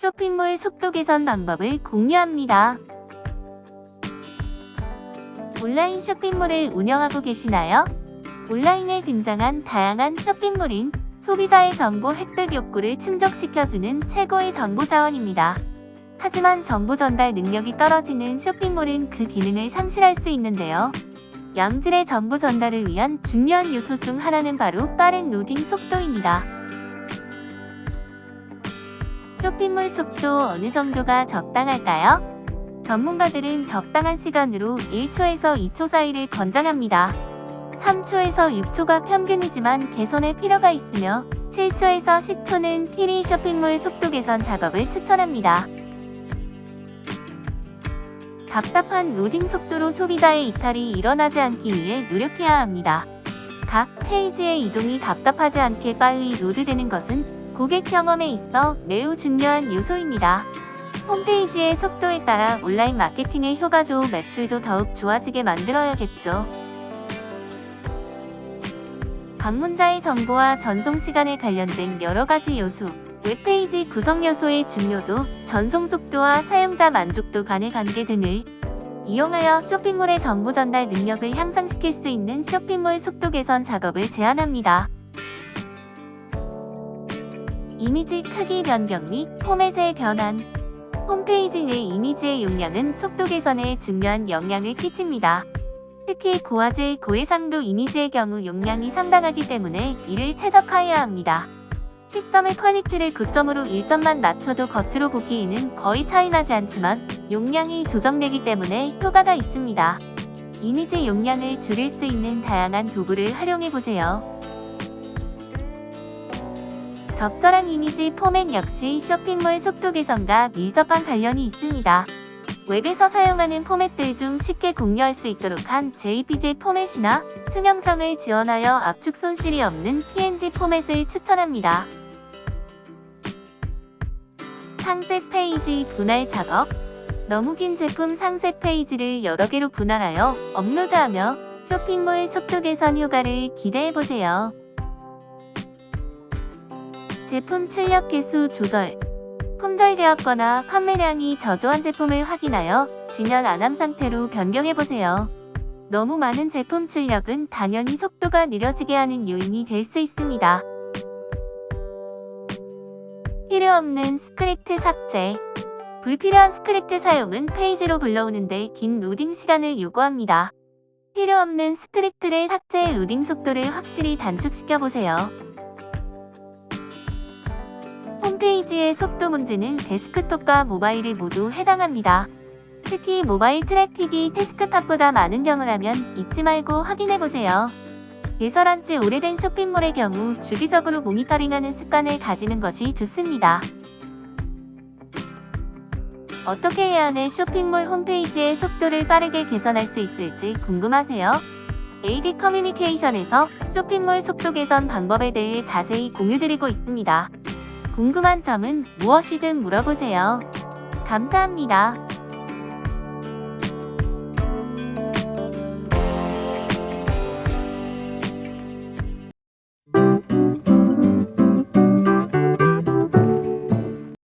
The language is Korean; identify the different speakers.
Speaker 1: 쇼핑몰 속도 개선 방법을 공유합니다. 온라인 쇼핑몰을 운영하고 계시나요? 온라인에 등장한 다양한 쇼핑몰은 소비자의 정보 획득 욕구를 충족시켜주는 최고의 정보 자원입니다. 하지만 정보 전달 능력이 떨어지는 쇼핑몰은 그 기능을 상실할 수 있는데요. 양질의 정보 전달을 위한 중요한 요소 중 하나는 바로 빠른 로딩 속도입니다. 쇼핑몰 속도 어느 정도가 적당할까요? 전문가들은 적당한 시간으로 1초에서 2초 사이를 권장합니다. 3초에서 6초가 평균이지만 개선의 필요가 있으며 7초에서 10초는 필히 쇼핑몰 속도 개선 작업을 추천합니다. 답답한 로딩 속도로 소비자의 이탈이 일어나지 않기 위해 노력해야 합니다. 각 페이지의 이동이 답답하지 않게 빨리 로드되는 것은 고객 경험에 있어 매우 중요한 요소입니다. 홈페이지의 속도에 따라 온라인 마케팅의 효과도 매출도 더욱 좋아지게 만들어야겠죠. 방문자의 정보와 전송 시간에 관련된 여러 가지 요소, 웹페이지 구성 요소의 중요도, 전송 속도와 사용자 만족도 간의 관계 등을 이용하여 쇼핑몰의 정보 전달 능력을 향상시킬 수 있는 쇼핑몰 속도 개선 작업을 제안합니다. 이미지 크기 변경 및 포맷의 변환 홈페이지 내 이미지의 용량은 속도 개선에 중요한 영향을 끼칩니다. 특히 고화질, 고해상도 이미지의 경우 용량이 상당하기 때문에 이를 최적화해야 합니다. 10점의 퀄리티를 9점으로 1점만 낮춰도 겉으로 보기에는 거의 차이나지 않지만 용량이 조정되기 때문에 효과가 있습니다. 이미지 용량을 줄일 수 있는 다양한 도구를 활용해 보세요. 적절한 이미지 포맷 역시 쇼핑몰 속도 개선과 밀접한 관련이 있습니다. 웹에서 사용하는 포맷들 중 쉽게 공유할 수 있도록 한 JPG 포맷이나 투명성을 지원하여 압축 손실이 없는 PNG 포맷을 추천합니다. 상세 페이지 분할 작업 너무 긴 제품 상세 페이지를 여러 개로 분할하여 업로드하며 쇼핑몰 속도 개선 효과를 기대해보세요. 제품 출력 개수 조절 품절되었거나 판매량이 저조한 제품을 확인하여 진열 안함 상태로 변경해보세요. 너무 많은 제품 출력은 당연히 속도가 느려지게 하는 요인이 될 수 있습니다. 필요 없는 스크립트 삭제 불필요한 스크립트 사용은 페이지로 불러오는데 긴 로딩 시간을 요구합니다. 필요 없는 스크립트를 삭제해 로딩 속도를 확실히 단축시켜 보세요. 홈페이지의 속도 문제는 데스크톱과 모바일에 모두 해당합니다. 특히 모바일 트래픽이 데스크탑보다 많은 경우라면 잊지 말고 확인해 보세요. 개설한 지 오래된 쇼핑몰의 경우 주기적으로 모니터링하는 습관을 가지는 것이 좋습니다. 어떻게 해야 하는 쇼핑몰 홈페이지의 속도를 빠르게 개선할 수 있을지 궁금하세요? AD 커뮤니케이션에서 쇼핑몰 속도 개선 방법에 대해 자세히 공유드리고 있습니다. 궁금한 점은 무엇이든 물어보세요. 감사합니다.